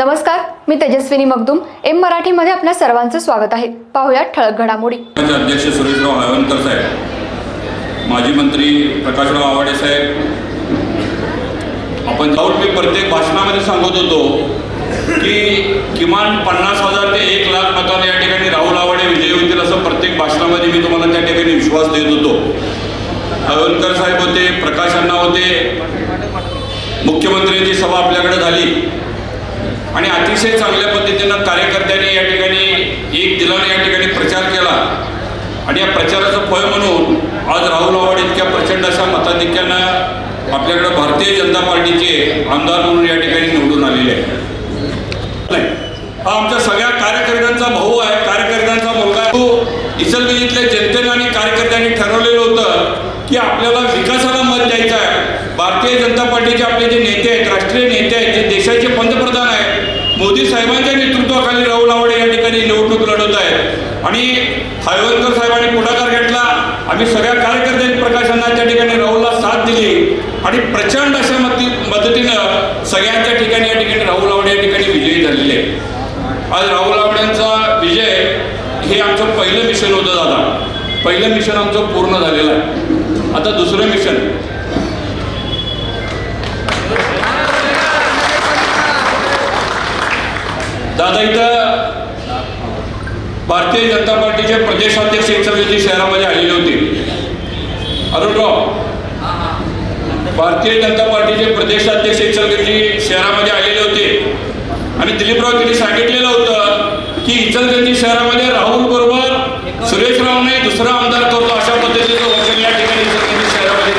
नमस्कार मी तेजस्विनी मगदुम. एम मराठीमध्ये आपल्या सर्वांचं स्वागत आहे. पाहुयात ठळक घडामोडी. अध्यक्ष सुरेशराव हळवणकर साहेब माजी मंत्री प्रकाशराव आवाडे साहेब. आपण जाऊन मी प्रत्येक भाषणामध्ये सांगत होतो की किमान पन्नास हजार ते एक लाख मताने या ठिकाणी राहुल आवाडे विजयी होतील असं प्रत्येक भाषणामध्ये मी तुम्हाला त्या ठिकाणी विश्वास देत होतो. हळवणकर साहेब होते प्रकाश अण्णा होते. मुख्यमंत्र्यांची सभा आपल्याकडे झाली. आणि अतिशय चांगल्या पद्धतीनं कार्यकर्त्यांनी या ठिकाणी एक दिलाने या ठिकाणी प्रचार केला. आणि या प्रचाराचं फळ म्हणून आज राहुल आव्हाड इतक्या प्रचंड अशा मताधिक्यानं आपल्याकडे भारतीय जनता पार्टीचे आमदार म्हणून या ठिकाणी निवडून आलेले आहे हा आमच्या सगळ्या कार्यकर्त्यांचा भाऊ आहे. कार्यकर्त्यांचा मुलगा आहे. तो इचलगंजीतल्या जनतेनं आणि कार्यकर्त्यांनी ठरवलेलं होतं की आपल्याला विकासाला मत द्यायचं आहे. भारतीय जनता पार्टीचे आपले जे नेते आहेत राष्ट्रीय नेते आहेत जे देशाचे पंतप्रधान आहेत मोदी साहेबांच्या नेतृत्वाखाली राहुल आवडे या ठिकाणी निवडणूक लढवत आहेत. आणि हळवणकर साहेबांनी पुढाकार घेतला. आम्ही सगळ्या कार्यकर्त्यांनी प्रकाशांना त्या ठिकाणी राहुलला साथ दिली. आणि प्रचंड अशा मती मदतीनं सगळ्यांच्या ठिकाणी या ठिकाणी राहुल आवडे या ठिकाणी विजयी झालेले आज राहुल आवड्यांचा विजय हे आमचं पहिलं मिशन होतं दादा. पहिलं मिशन आमचं पूर्ण झालेलं आहे. आता दुसरं मिशन दादा इथं भारतीय जनता पार्टीचे प्रदेशाध्यक्ष एकसर्वेजी शहरामध्ये आलेले होते. अरुणराव भारतीय जनता पार्टीचे प्रदेशाध्यक्ष इचलगंजी शहरामध्ये आलेले होते. आणि दिलीपराव त्यांनी सांगितलेलं होतं की इचलगंजी शहरामध्ये राहुल बरोबर सुरेशरावने दुसरा आमदार करतो अशा पद्धतीचं वचन या ठिकाणी इचलगंजी शहरामध्ये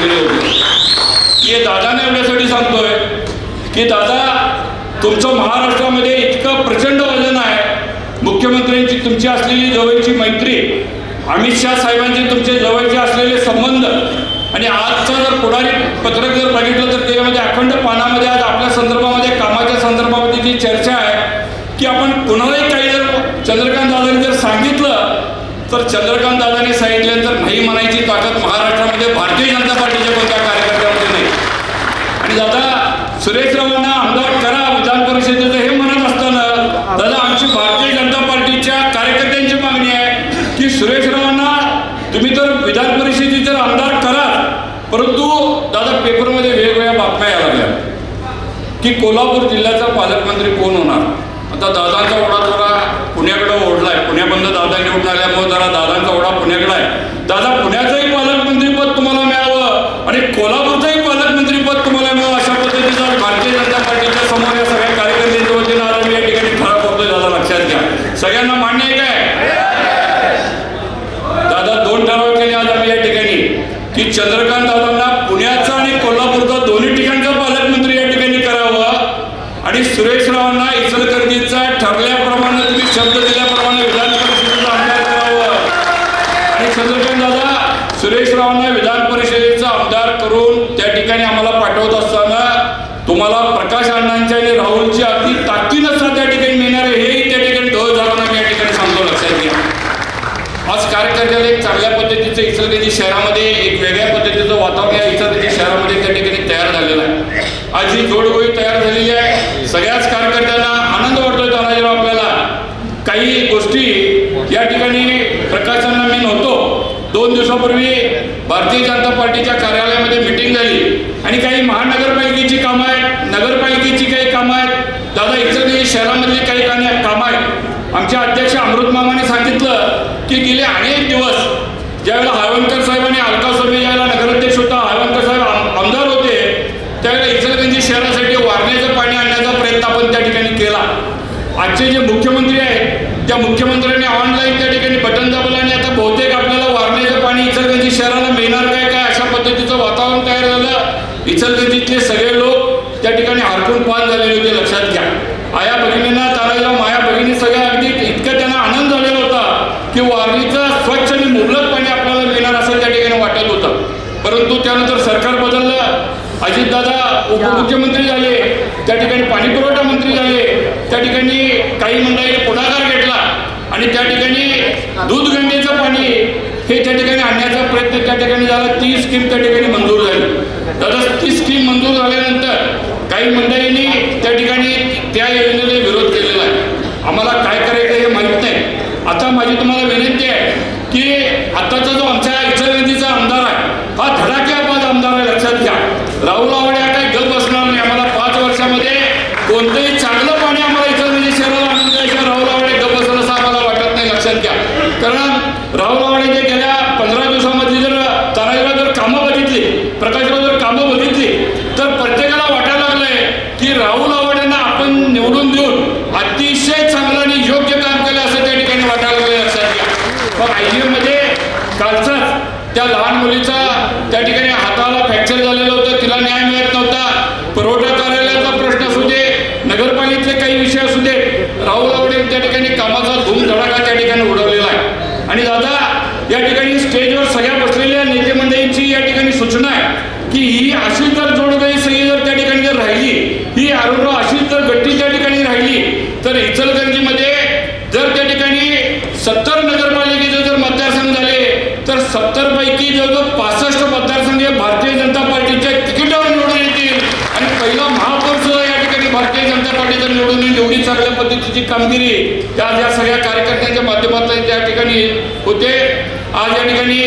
दिलेलं होतं. हे दादाने एवढ्यासाठी सांगतोय की दादा तुमचं महाराष्ट्रामध्ये इतकं प्रचंड वजन आहे. मुख्यमंत्र्यांची तुमची असलेली जवळची मैत्री अमित शहा साहेबांचे तुमचे जवळचे असलेले संबंध आणि आजचा जर पुढारी पत्रक जर बघितलं तर त्याच्यामध्ये अखंड पानामध्ये आज आपल्या संदर्भामध्ये कामाच्या संदर्भामध्ये जी चर्चा आहे की आपण कुणालाही काही जर चंद्रकांत दादांनी जर सांगितलं तर चंद्रकांत दादांनी सांगितल्यानंतर नाही म्हणायची ताकद महाराष्ट्रामध्ये भारतीय जनता पार्टीच्या कोणत्या कार्यकर्त्यामध्ये नाही. आणि दादा सुरेशरावांना आमदार करा विधान परिषदेचं हे म्हणत असताना दादा आमची भारतीय जनता पार्टीच्या कार्यकर्त्यांची मागणी आहे की सुरेशरावांना तुम्ही तर विधान परिषदेचे जर आमदार करा परंतु दादा पेपरमध्ये वेगवेगळ्या बातम्या यायला लागल्या. की कोल्हापूर जिल्ह्याचा पालकमंत्री कोण होणार? आता दादांचा ओढा जरा पुण्याकडे ओढलाय. पुण्याबंद दादा निवडून आल्यामुळे जरा दादांचा ओढा पुण्याकडे आहे. दादा पुण्याचंही पालकमंत्रीपद तुम्हाला मिळावं आणि कोल्हापूर पालकमंत्रीपद तुम्हाला मिळावं अशा पद्धतीचं आज भारतीय जनता पार्टीच्या समोर या सगळ्या कार्यकर्त्यांच्या वतीनं आज आम्ही या ठिकाणी ठराव करतोय दादा लक्षात घ्या सगळ्यांना मान्य आहे काय दादा दोन ठराव केले आज आम्ही या ठिकाणी की चंद्रकांत दादांना पुण्याचा आणि कोल्हापूरचा दोन्ही ठिकाणचा पालकमंत्री या ठिकाणी करावं आणि सुरेशरावांना इचलकरंजीचा ठरल्याप्रमाणे तुम्ही शब्द दिल्याप्रमाणे विधान परिषदेचा आमदार करावं आणि चंद्रकांत केशवरावांना विधान परिषदेचा आमदार करून त्या ठिकाणी आम्हाला पाठवत असताना तुम्हाला प्रकाश अण्णांच्या आणि राहुलची अगदी ताकदीनं साथ त्या ठिकाणी मिळणार आहे हेही त्या ठिकाणी ढळ झाला नाही या ठिकाणी सांगतो लक्षात घ्या. आज कार्यकर्त्याला एक चांगल्या पद्धतीचं इचलकरंजी शहरामध्ये एक वेगळ्या पद्धतीचं वातावरण या इचलकरंजी शहरामध्ये त्या ठिकाणी तयार झालेलं आहे. आज ही जोडगोळी तयार झालेली आहे. सगळ्याच कार्यकर्त्यांना आनंद वाटतोय तानाजीराव आपल्याला. काही गोष्टी या ठिकाणी प्रकाशांना मी नव्हतो. दोन दिवसापूर्वी भारतीय जनता पार्टीच्या कार्यालयामध्ये मिटिंग झाली. आणि काही महानगरपालिकेची कामं आहेत नगरपालिकेची काही कामं आहेत. दादा इचलकरंजी शहरामधली काही कामं आहेत आमच्या अध्यक्ष अमृत मामाने सांगितलं की गेले अनेक दिवस ज्यावेळेला हळवणकर साहेबांनी अलका स्वामी ज्यावेळेला नगराध्यक्ष होता हळवणकर साहेब आमदार होते त्यावेळेला इचलकरंजी शहरासाठी वारण्याचं पाणी आणण्याचा प्रयत्न आपण त्या ठिकाणी केला. आजचे जे मुख्यमंत्री आहेत त्या मुख्यमंत्र्यांनी ऑनलाईन त्या ठिकाणी बटन दाबलं आणि आता बहुतेक आपल्याला वारण्याचं पाणी इचलकरंजी शहराला मिळणार काय काय अशा पद्धतीचं वातावरण तयार झालं इचलकरंजीतले सगळे लोक त्या ठिकाणी हरकून पान झालेले होते लक्षात घ्या. आया भगिनींना तारायला माया भगिनी सगळ्या अगदी इतकं त्यांना आनंद झालेला होता की वारणीचं स्वच्छ आणि मुबलक पाणी आपल्याला मिळणार असं त्या ठिकाणी वाटत होतं. परंतु त्यानंतर सरकार बदललं. अजितदादा उपमुख्यमंत्री झाले त्या ठिकाणी पाणी पुरवठा मंत्री झाले त्या ठिकाणी काही मंडळीने पुढाकार घेतला आणि त्या ठिकाणी दूध गंडीचं पाणी हे त्या ठिकाणी आणण्याचा प्रयत्न त्या ठिकाणी झाला. ती स्कीम त्या ठिकाणी मंजूर झाली. दादा ती स्कीम मंजूर झाल्यानंतर काही मंडळींनी त्या ठिकाणी त्या योजनेला विरोध केलेला आहे. आम्हाला काय करायचं हे माहीत नाही. आता माझी तुम्हाला विनंती आहे की आताचा जो आमच्या इचलकरंजीचा आमदार आहे हा धडाक्याबाज आमदार आहे लक्षात घ्या. राहुल आवडे हा काही गप बसणार नाही. आम्हाला पाच वर्षामध्ये कोणतंही चांगलं पाणी आम्हाला इचलकरंजी शहराला आणून द्यायचं राहुल आवडे गप बसलं असं आम्हाला वाटत नाही लक्षात घ्या. कारण राहुल आवडे जे गेल्या पंधरा दिवसामध्ये जर ताराईला जर कामं बघितली प्रकाशला जर कामं बघितली तर प्रत्येकाला वाटायला लागलंय की राहुल आवडेंना आपण निवडून देऊन अतिशय चांगलं आणि योग्य काम केलं असं त्या ठिकाणी वाटायला लागलं लक्षात घ्या मग आय जी मध्ये कालचाच त्या लहान मुलीचा त्या ठिकाणी हाताला फ्रॅक्चर झालेलं होतं तिला न्याय मिळत नव्हता. पुरवठा कार्यालयाचा प्रश्न असू दे नगरपालिकेतले काही विषय असू दे राहुल आवडे त्या ठिकाणी कामाचा धूमधडाका त्या ठिकाणी उडवलेला आहे. आणि दादा या ठिकाणी स्टेजवर सगळ्या बसलेल्या नेते मंडळींची या ठिकाणी सूचना आहे की ही अशी जर जोडगई सही जर त्या ठिकाणी जर राहिली ही आरोग्य अशीच जर गट्टी त्या ठिकाणी राहिली तर इचलगंजीमध्ये जर त्या ठिकाणी सत्तर नगरपालिकेचे जर मतदारसंघ झाले तर सत्तर पैकी जवळजवळ पासष्ट मतदारसंघ हे भारतीय जनता पार्टीच्या तिकिटावर निवडून येतील आणि पहिला महापौर सुद्धा या ठिकाणी भारतीय जनता पार्टीचा निवडून येईल एवढी त्यांची कामगिरी त्या या सगळ्या कार्यकर्त्यांच्या माध्यमातून त्या ठिकाणी होते. आज या ठिकाणी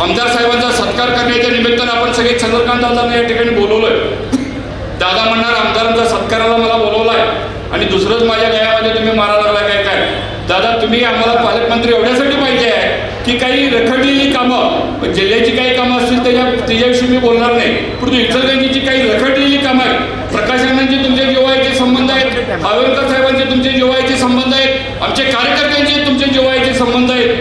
आमदार साहेबांचा सत्कार करण्याच्या निमित्तानं आपण सगळे चंद्रकांत दादांना या ठिकाणी बोलवलोय. दादा म्हणणार आमदारांचा सत्काराला मला बोलवलाय आणि दुसरंच माझ्या गळ्यामध्ये तुम्ही मारा लागलाय काय काय? दादा तुम्ही आम्हाला पालकमंत्री एवढ्यासाठी पाहिजे आहे की काही रखडलेली कामं जिल्ह्याची काही कामं असतील त्याच्या त्याच्याविषयी मी बोलणार नाही. परंतु इचलकरंजीची काही रखडलेली कामं आहेत प्रकाशनांचे तुमचे जिव्हाळ्याचे संबंध आहेत हावेलकर साहेबांचे तुमचे जिव्हाळ्याचे संबंध आहेत. आमचे कार्यकर्त्यांचे तुमचे जिव्हाळ्याचे संबंध आहेत.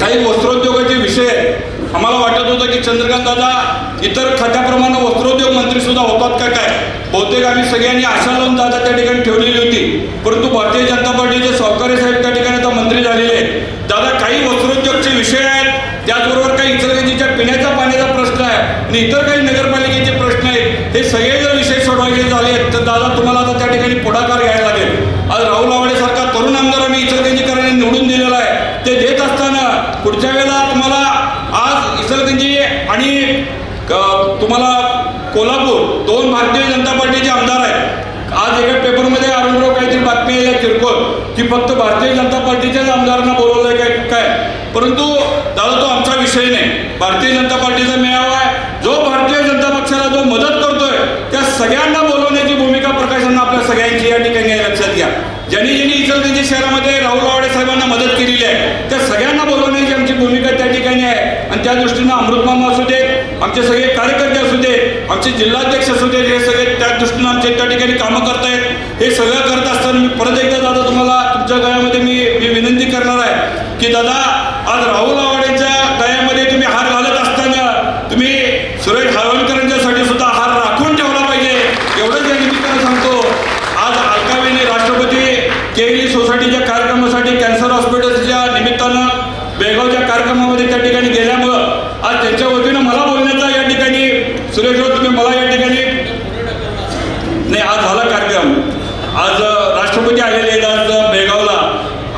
काही वस्त्रोद्योगाचे विषय आहेत. आम्हाला वाटत होतं की चंद्रकांत दादा इतर खात्याप्रमाणे वस्त्रोद्योग मंत्री सुद्धा होतात का काय? बहुतेक आम्ही सगळ्यांनी आशा लावून दादा त्या ठिकाणी ठेवलेली होती. परंतु भारतीय जनता पार्टीचे सहकारी साहेब त्या ठिकाणी आता मंत्री झालेले आहेत. दादा काही वस्त्रोद्योगचे विषय आहेत. त्याचबरोबर काही इचलकरंजीच्या पिण्याच्या पाण्याचा प्रश्न आहे. आणि इतर काही नगरपालिकेचे प्रश्न आहेत. हे सगळे जर विषय सोडवायचे झाले तर दादा तुम्हाला ठिकाणी पुढाकार घ्यायला लागेल. आज राहुल आवडेसारखा तरुण आमदार आम्ही इचलकरंजीकरांनी निवडून दिलेला आहे. ते देत असताना पुढच्या वेळेला तुम्हाला आज इचलकरंजी आणि तुम्हाला कोल्हापूर दोन भारतीय जनता पार्टीचे आमदार आहेत. आज एका पेपरमध्ये अरुणराव काहीतरी बातमी आहे किरकोळ की फक्त भारतीय जनता पार्टीच्याच आमदारांना बोलवलंय काय काय? परंतु दादा तो आमचा विषय नाही. भारतीय जनता पार्टीचा मेळावा आहे. जो भारतीय जनता पक्षाला जो मदत करतोय त्या सगळ्यांना बोलवण्याची भूमिका प्रकाशांना आपल्या सगळ्यांची या ठिकाणी आहे, लक्षात घ्या. ज्यांनी ज्यांनी इचलकरंजी शहरामध्ये राहुल आवडे साहेबांना मदत केलेली आहे त्या सगळ्यांना बोलवण्याची आमची भूमिका त्या ठिकाणी आहे. आणि त्या दृष्टीनं अमृतमामा असू देत आमचे सगळे कार्यकर्ते असू देत आमचे जिल्हाध्यक्ष असू देत हे सगळे त्या दृष्टीनं आमचे त्या ठिकाणी कामं करतायत हे सगळं करत असताना मी परत एकदा दादा तुम्हाला तुमच्या गळ्यामध्ये मी मी विनंती करणार आहे की दादा आज राहुल आवाडेच्या गळ्यामध्ये तुम्ही हार घालत असताना तुम्ही सुरेश हाळवणकरांच्यासाठी सुद्धा हार राखून ठेवला पाहिजे एवढंच या निमित्तानं सांगतो आज अलकावेने राष्ट्रपती केली सोसायटीच्या कार्यक्रमासाठी कॅन्सर हॉस्पिटलच्या निमित्तानं बेळगावच्या कार्यक्रमामध्ये त्या ठिकाणी गेल्यामुळं आज त्यांच्या वतीनं मला बोलण्याचा या ठिकाणी सुरेश तुम्ही मला या ठिकाणी नाही आज झाला कार्यक्रम. आज राष्ट्रपती आलेले आहेत आज बेळगावला.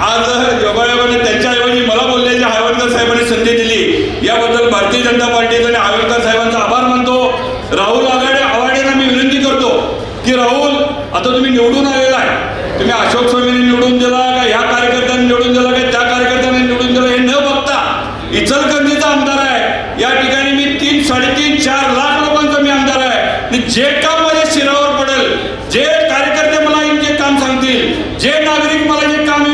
आज अ, योगायोगाने त्यांच्याऐवजी मला बोलण्याची हायवडकर साहेबांनी संधी दिली. याबद्दल भारतीय जनता पार्टीचा आणि हायवडकर साहेबांचा आभार मानतो. राहुल आघाडे आवाडेंना मी विनंती करतो की राहुल आता तुम्ही निवडून आलेला आहे. तुम्ही अशोक स्वामींनी निवडून दिला का ह्या कार्यकर्त्यांनी निवडून दिला का त्या कार्यकर्त्यांनी निवडून दिला हे न बघता इचलकरंजीचा आमदार आहे. या ठिकाणी मी तीन साडेतीन चार लाख लोकांचा मी आमदार आहे आणि जे काम माझ्या शिरावर पडेल जे कार्यकर्ते मला येऊन जे काम सांगतील जे नागरिक मला जे काम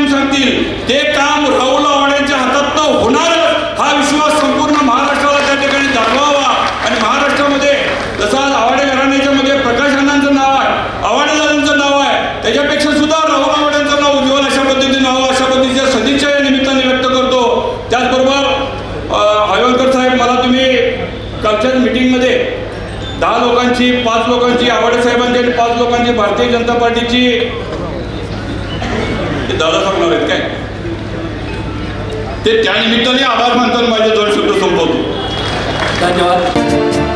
येऊन ते काम राहुल आवड्यांच्या हातात होणार हा विश्वास संपूर्ण महाराष्ट्राला त्या ठिकाणी दाखवावा. आणि महाराष्ट्रामध्ये जसं आवाडे घराण्याच्या मध्ये प्रकाश अण्णांचं नाव आहे आवाडे दादांचं नाव आहे त्याच्यापेक्षा सुद्धा राहुल आवाड्यांचं नाव उज्ज्वल अशा पद्धतीने नाव अशा पद्धतीच्या सदिच्छा या निमित्ताने व्यक्त करतो. त्याचबरोबर अ, हळवणकर साहेब मला तुम्ही कालच्याच मिटिंगमध्ये दहा लोकांची पाच लोकांची आवाडे साहेबांची आणि पाच लोकांची भारतीय जनता पार्टीची दादा सांगणार आहेत काय? ते त्यानिमित्ताने आभार मानताना माझे दोन शब्द संपवतो. धन्यवाद.